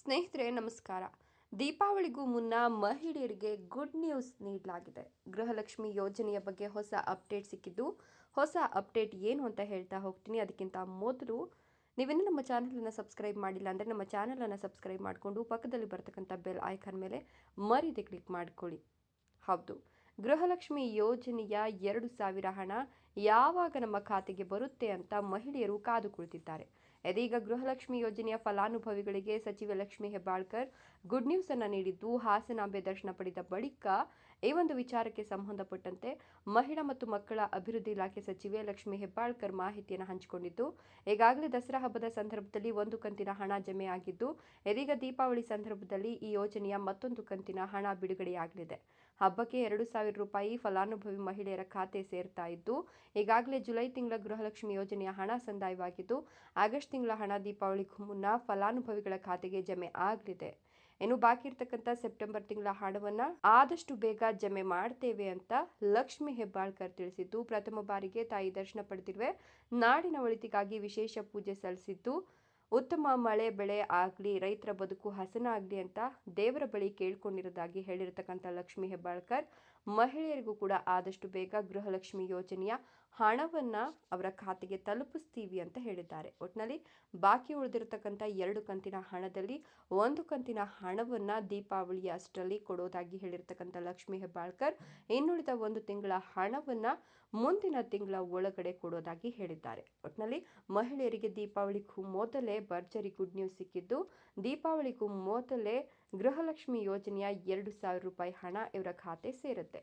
ಸ್ನೇಹಿತರೆ, ನಮಸ್ಕಾರ. ದೀಪಾವಳಿಗೂ ಮುನ್ನ ಮಹಿಳೆಯರಿಗೆ ಗುಡ್ ನ್ಯೂಸ್ ನೀಡಲಾಗಿದೆ. ಗೃಹಲಕ್ಷ್ಮಿ ಯೋಜನೆಯ ಬಗ್ಗೆ ಹೊಸ ಅಪ್ಡೇಟ್ ಸಿಕ್ಕಿದ್ದು, ಹೊಸ ಅಪ್ಡೇಟ್ ಏನು ಅಂತ ಹೇಳ್ತಾ ಹೋಗ್ತೀನಿ. ಅದಕ್ಕಿಂತ ಮೊದಲು ನೀವೇನು ನಮ್ಮ ಚಾನಲನ್ನು ಸಬ್ಸ್ಕ್ರೈಬ್ ಮಾಡಿಲ್ಲ ಅಂದರೆ ನಮ್ಮ ಚಾನಲನ್ನು ಸಬ್ಸ್ಕ್ರೈಬ್ ಮಾಡಿಕೊಂಡು ಪಕ್ಕದಲ್ಲಿ ಬರ್ತಕ್ಕಂಥ ಬೆಲ್ ಐಕಾನ್ ಮೇಲೆ ಮರಿದೆ ಕ್ಲಿಕ್ ಮಾಡ್ಕೊಳ್ಳಿ. ಹೌದು, ಗೃಹಲಕ್ಷ್ಮಿ ಯೋಜನೆಯ ಎರಡು ಸಾವಿರ ಹಣ ಯಾವಾಗ ನಮ್ಮ ಖಾತೆಗೆ ಬರುತ್ತೆ ಅಂತ ಮಹಿಳೆಯರು ಕಾದು ಕುಳಿತಿದ್ದಾರೆ ಇದೀಗ ಗೃಹಲಕ್ಷ್ಮಿ ಯೋಜನೆಯ ಫಲಾನುಭವಿಗಳಿಗೆ ಸಚಿವೆ ಲಕ್ಷ್ಮಿ ಹೆಬ್ಬಾಳ್ಕರ್ ಗುಡ್ ನ್ಯೂಸ್ ಅನ್ನು ನೀಡಿದ್ದು, ಹಾಸನಾಂಬೆ ದರ್ಶನ ಪಡೆದ ಬಳಿಕ ಈ ಒಂದು ವಿಚಾರಕ್ಕೆ ಸಂಬಂಧಪಟ್ಟಂತೆ ಮಹಿಳಾ ಮತ್ತು ಮಕ್ಕಳ ಅಭಿವೃದ್ಧಿ ಇಲಾಖೆ ಸಚಿವೆ ಲಕ್ಷ್ಮಿ ಹೆಬ್ಬಾಳ್ಕರ್ ಮಾಹಿತಿಯನ್ನು ಹಂಚಿಕೊಂಡಿದ್ದು, ಈಗಾಗಲೇ ದಸರಾ ಹಬ್ಬದ ಸಂದರ್ಭದಲ್ಲಿ ಒಂದು ಕಂತಿನ ಹಣ ಜಮೆ ಆಗಿದ್ದು, ಇದೀಗ ದೀಪಾವಳಿ ಸಂದರ್ಭದಲ್ಲಿ ಈ ಯೋಜನೆಯ ಮತ್ತೊಂದು ಕಂತಿನ ಹಣ ಬಿಡುಗಡೆಯಾಗಲಿದೆ. ಹಬ್ಬಕ್ಕೆ ಎರಡು ಸಾವಿರ ರೂಪಾಯಿ ಫಲಾನುಭವಿ ಮಹಿಳೆಯರ ಖಾತೆ ಸೇರ್ತಾ ಇದ್ದು ಈಗಾಗಲೇ ಜುಲೈ ತಿಂಗಳ ಗೃಹಲಕ್ಷ್ಮಿ ಯೋಜನೆಯ ಹಣ ಸಂದಾಯವಾಗಿದ್ದು, ಆಗಸ್ಟ್ ತಿಂಗಳ ಹಣ ದೀಪಾವಳಿಗೂ ಮುನ್ನ ಫಲಾನುಭವಿಗಳ ಖಾತೆಗೆ ಜಮೆ ಆಗಲಿದೆ. ಇನ್ನು ಬಾಕಿ ಇರ್ತಕ್ಕಂಥ ಸೆಪ್ಟೆಂಬರ್ ತಿಂಗಳ ಹಣವನ್ನು ಆದಷ್ಟು ಬೇಗ ಜಮೆ ಮಾಡ್ತೇವೆ ಅಂತ ಲಕ್ಷ್ಮಿ ಹೆಬ್ಬಾಳ್ಕರ್ ತಿಳಿಸಿದ್ದು, ಪ್ರಥಮ ಬಾರಿಗೆ ತಾಯಿ ದರ್ಶನ ಪಡೆದಿರುವೆ. ನಾಡಿನ ಒಳಿತಿಗಾಗಿ ವಿಶೇಷ ಪೂಜೆ ಸಲ್ಲಿಸಿದ್ದು ಉತ್ತಮ ಮಳೆ, ಬೆಳೆ ಆಗಲಿ, ರೈತರ ಬದುಕು ಹಸನಾಗಲಿ ಅಂತ ದೇವರ ಬಳಿ ಕೇಳ್ಕೊಂಡಿರೋದಾಗಿ ಹೇಳಿರತಕ್ಕಂಥ ಲಕ್ಷ್ಮಿ ಹೆಬ್ಬಾಳ್ಕರ್, ಮಹಿಳೆಯರಿಗೂ ಕೂಡ ಆದಷ್ಟು ಬೇಗ ಗೃಹಲಕ್ಷ್ಮಿ ಯೋಜನೆಯ ಹಣವನ್ನ ಅವರ ಖಾತೆಗೆ ತಲುಪಿಸ್ತೀವಿ ಅಂತ ಹೇಳಿದ್ದಾರೆ. ಒಟ್ಟಿನಲ್ಲಿ ಬಾಕಿ ಉಳಿದಿರತಕ್ಕಂಥ ಎರಡು ಕಂತಿನ ಹಣದಲ್ಲಿ ಒಂದು ಕಂತಿನ ಹಣವನ್ನ ದೀಪಾವಳಿಯ ಅಷ್ಟರಲ್ಲಿ ಕೊಡೋದಾಗಿ ಹೇಳಿರ್ತಕ್ಕಂಥ ಲಕ್ಷ್ಮಿ ಹೆಬ್ಬಾಳ್ಕರ್ ಇನ್ನುಳಿದ ಒಂದು ತಿಂಗಳ ಹಣವನ್ನ ಮುಂದಿನ ತಿಂಗಳ ಒಳಗಡೆ ಕೊಡೋದಾಗಿ ಹೇಳಿದ್ದಾರೆ. ಒಟ್ಟಿನಲ್ಲಿ ಮಹಿಳೆಯರಿಗೆ ದೀಪಾವಳಿಗೂ ಮೊದಲೇ ಭರ್ಜರಿ ಗುಡ್ ನ್ಯೂಸ್ ಸಿಕ್ಕಿದ್ದು ದೀಪಾವಳಿಗೂ ಮೊದಲೇ ಗೃಹಲಕ್ಷ್ಮಿ ಯೋಜನೆಯ ಎರಡು ಸಾವಿರ ರೂಪಾಯಿ ಹಣ ಇವರ ಖಾತೆ ಸೇರುತ್ತೆ.